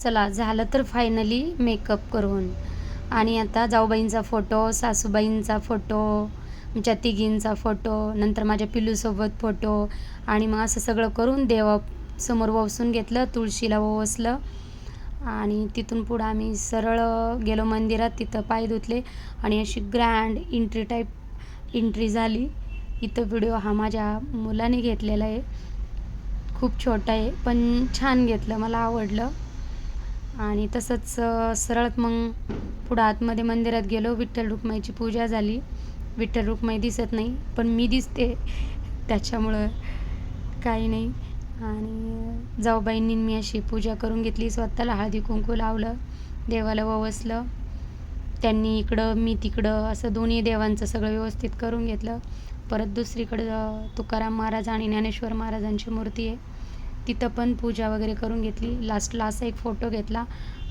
चला झालं तर फायनली मेकअप करून. आणि आता जाऊबाईंचा फोटो सासूबाईंचा फोटो आमच्या तिघींचा फोटो नंतर माझ्या पिल्लूसोबत फोटो आणि मग असं सगळं करून देवासमोर ववसून घेतलं तुळशीला ववसलं आणि तिथून पुढं आम्ही सरळ गेलो मंदिरात तिथं पाय धुतले. आणि अशी ग्रँड एंट्री टाईप एंट्री झाली. इथं व्हिडिओ हा माझ्या मुलाने घेतलेला आहे. खूप छोटा आहे पण छान घेतलं मला आवडलं. आणि तसंच सरळ मग पुढं आतमध्ये मंदिरात गेलो. विठ्ठल रुक्माईची पूजा झाली. विठ्ठल रुक्माई दिसत नाही पण मी दिसते. त्याच्यामुळं काही नाही. आणि जाऊबाईंनी मी अशी पूजा करून घेतली. स्वतःला हळदी कुंकू लावलं. देवाला ववसलं. त्यांनी इकडं मी तिकडं असं दोन्ही देवांचं सगळं व्यवस्थित करून घेतलं. परत दुसरीकडं तुकाराम महाराज आणि ज्ञानेश्वर महाराजांची मूर्ती आहे. तिथं पण पूजा वगैरे करून घेतली. लास्टला असा एक फोटो घेतला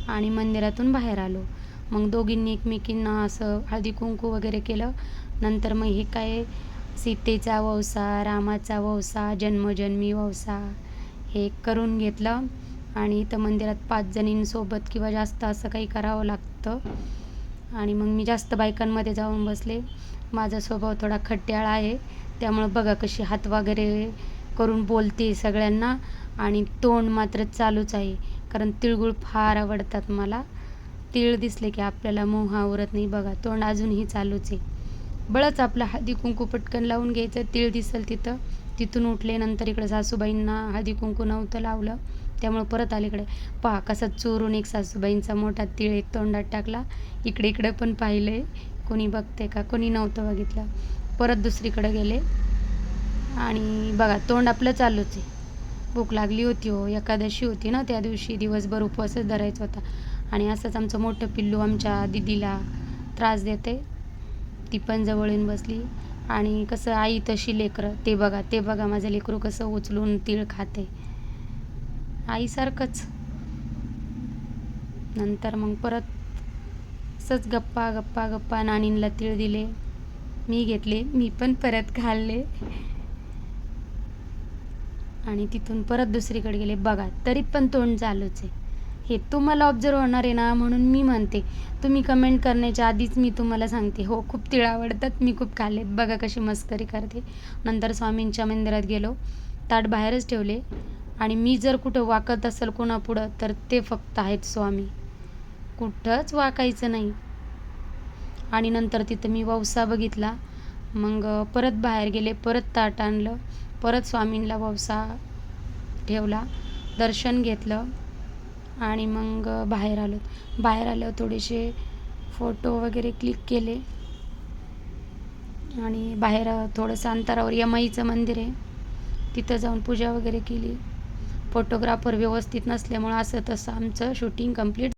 आणि मंदिरातून बाहेर आलो. मग दोघींनी एकमेकींना असं हळदी कुंकू वगैरे केलं. नंतर मग हे काय सीतेचा वौसा रामाचा वौसा जन्मजन्मी वौसा हे करून घेतलं. आणि इथं मंदिरात पाच जणींसोबत किंवा जास्त असं काही करावं लागतं. आणि मग मी जास्त बायकांमध्ये जाऊन बसले. माझा स्वभाव थोडा खट्याळ आहे. त्यामुळं बघा कशी हात वगैरे करून बोलते सगळ्यांना आणि तोंड मात्र चालूच आहे. कारण तिळगुळ फार आवडतात मला. तिळ दिसले की आपल्याला मोह आवरत नाही बघा तोंड अजूनही चालूच आहे. बळच आपलं हळदी कुंकू पटकन लावून घ्यायचं. तिळ दिसेल तिथं. तिथून उठले नंतर इकडे सासूबाईंना हळदी कुंकू नव्हतं लावलं. त्यामुळं परत अलीकडे. पहा कसा चोरून एक सासूबाईंचा मोठा तिळ एक तोंडात टाकला. इकडे इकडे पण पाहिले कोणी बघते का? कोणी नव्हतं बघितलं. परत दुसरीकडे गेले. आणि बघा तोंड आपलं चालूच आहे. भूक लागली होती हो एकादशी होती ना त्या दिवशी दिवसभर उपवासच धरायचा होता. आणि असंच आमचं मोठं पिल्लू आमच्या दिदीला त्रास देते. ती पण जवळ येऊन बसली. आणि कसं आई तशी लेकरं ते बघा ते बघा माझं लेकरू कसं उचलून तीळ खाते. आईसारखंच. नंतर मग परत असंच गप्पा गप्पा गप्पा नानींला तीळ दिले. मी घेतले मी पण परत खाल्ले. आणि तिथून परत दुसरीकडे गेले. बघा तरी पण तोंड चालूच आहे. हे तुम्हाला ऑब्झर्व होणार आहे ना म्हणून मी म्हणते तुम्ही कमेंट करण्याच्या आधीच मी तुम्हाला सांगते. हो खूप तिळ आवडतात मी खूप खाल्लेत बघा कशी मस्करी करते. नंतर स्वामींच्या मंदिरात गेलो. ताट बाहेरच ठेवले. आणि मी जर कुठं वाकत असेल कोणापुढं तर ते फक्त आहेत स्वामी. कुठंच वाकायचं नाही. आणि नंतर तिथं मी वौसा बघितला. मग परत बाहेर गेले परत ताट आणलं परत स्वामींना ववसा ठेवला दर्शन घेतलं आणि मग बाहेर आलो. बाहेर आलो थोडेसे फोटो वगैरे क्लिक केले आणि बाहेर थोडंसं अंतरावर यमाईचं मंदिर आहे. तिथं जाऊन पूजा वगैरे केली. फोटोग्राफर व्यवस्थित नसल्यामुळं असं तसं आमचं शूटिंग कंप्लीट